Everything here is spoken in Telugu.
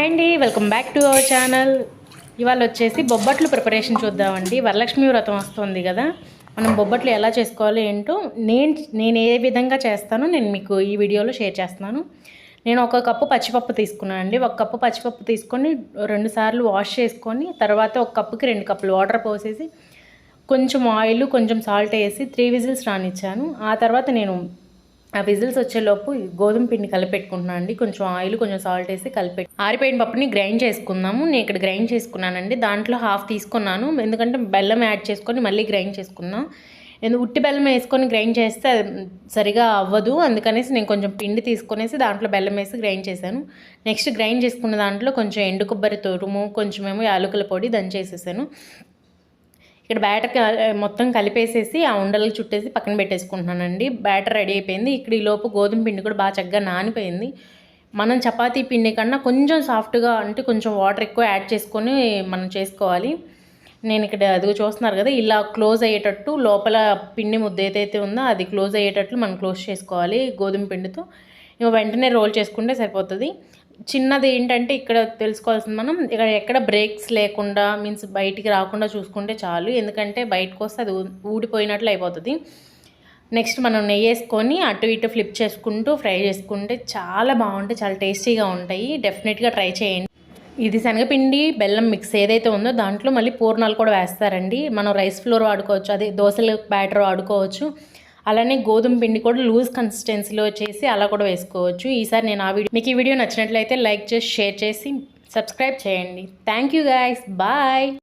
హాయ్ అండి welcome back to our channel. ఇవాళ వచ్చేసి బొబ్బట్లు ప్రిపరేషన్ చూద్దామండి. వరలక్ష్మి వ్రతం వస్తుంది కదా. మనం బొబ్బట్లు ఎలా చేసుకోవాలి ఏంటో నేను నేను ఏ విధంగా చేస్తానో నేను మీకు ఈ వీడియోలో షేర్ చేస్తున్నాను. నేను ఒక కప్పు పచ్చిపప్పు తీసుకున్నాను అండి. ఒక కప్పు పచ్చిపప్పు తీసుకొని రెండు సార్లు వాష్ చేసుకొని తర్వాత ఒక కప్పుకి రెండు కప్పులు వాటర్ పోసేసి కొంచెం ఆయిల్ కొంచెం సాల్ట్ వేసి త్రీ విజిల్స్ రానిచ్చాను. ఆ తర్వాత నేను ఆ విజిల్స్ వచ్చేలోపు ఈ గోధుమ పిండి కలిపెట్టుకుంటున్నాను అండి. కొంచెం ఆయిల్ కొంచెం సాల్ట్ వేసి కలిపెట్టి ఆరిపోయిన పప్పుని గ్రైండ్ చేసుకుందాము. నేను ఇక్కడ గ్రైండ్ చేసుకున్నానండి. దాంట్లో హాఫ్ తీసుకున్నాను. ఎందుకంటే బెల్లం యాడ్ చేసుకొని మళ్ళీ గ్రైండ్ చేసుకున్నాను ఎందుకు ఉట్టి బెల్లం వేసుకొని గ్రైండ్ చేస్తే సరిగా అవ్వదు. అందుకనేసి నేను కొంచెం పిండి తీసుకొనేసి దాంట్లో బెల్లం వేసి గ్రైండ్ చేశాను. నెక్స్ట్ గ్రైండ్ చేసుకున్న దాంట్లో కొంచెం ఎండు కొబ్బరి తురుము కొంచెమేమో యాలకుల పొడి దంచేసేసాను. ఇక్కడ బ్యాటర్ మొత్తం కలిపేసేసి ఆ ఉండలు చుట్టేసి పక్కన పెట్టేసుకుంటున్నానండి. బ్యాటర్ రెడీ అయిపోయింది. ఇక్కడ ఈ లోపు గోధుమ పిండి కూడా బాగా చక్కగా నానిపోయింది. మనం చపాతీ పిండి కన్నా కొంచెం సాఫ్ట్గా అంటే కొంచెం వాటర్ ఎక్కువ యాడ్ చేసుకొని మనం చేసుకోవాలి. నేను ఇక్కడ అదిగో చూస్తున్నారు కదా ఇలా క్లోజ్ అయ్యేటట్టు లోపల పిండి ముద్ద ఏదైతే ఉందో అది క్లోజ్ అయ్యేటట్లు మనం క్లోజ్ చేసుకోవాలి గోధుమ పిండితో. ఇంకా వెంటనే రోల్ చేసుకుంటే సరిపోతుంది. చిన్నది ఏంటంటే ఇక్కడ తెలుసుకోవాల్సింది మనం ఇక్కడ ఎక్కడ బ్రేక్స్ లేకుండా మీన్స్ బయటికి రాకుండా చూసుకుంటే చాలు. ఎందుకంటే బయటకు వస్తే అది ఊడిపోయినట్లు అయిపోతుంది. నెక్స్ట్ మనం నెయ్యి వేసుకొని అటు ఇటు ఫ్లిప్ చేసుకుంటూ ఫ్రై చేసుకుంటే చాలా బాగుంటాయి చాలా టేస్టీగా ఉంటాయి. డెఫినెట్గా ట్రై చేయండి. ఇది శనగపిండి బెల్లం మిక్స్ ఏదైతే ఉందో దాంట్లో మళ్ళీ పూర్ణాలు కూడా వేస్తారండి. మనం రైస్ ఫ్లోర్ వాడుకోవచ్చు అదే దోశల బ్యాటర్ వాడుకోవచ్చు. అలానే గోధుమ పిండి కూడా లూజ్ కన్సిస్టెన్సీలో చేసి అలా కూడా వేసుకోవచ్చు. ఈసారి నేను ఆ వీడియో మీకు ఈ వీడియో నచ్చినట్లయితే లైక్ చేసి షేర్ చేసి సబ్స్క్రైబ్ చేయండి. Thank you guys bye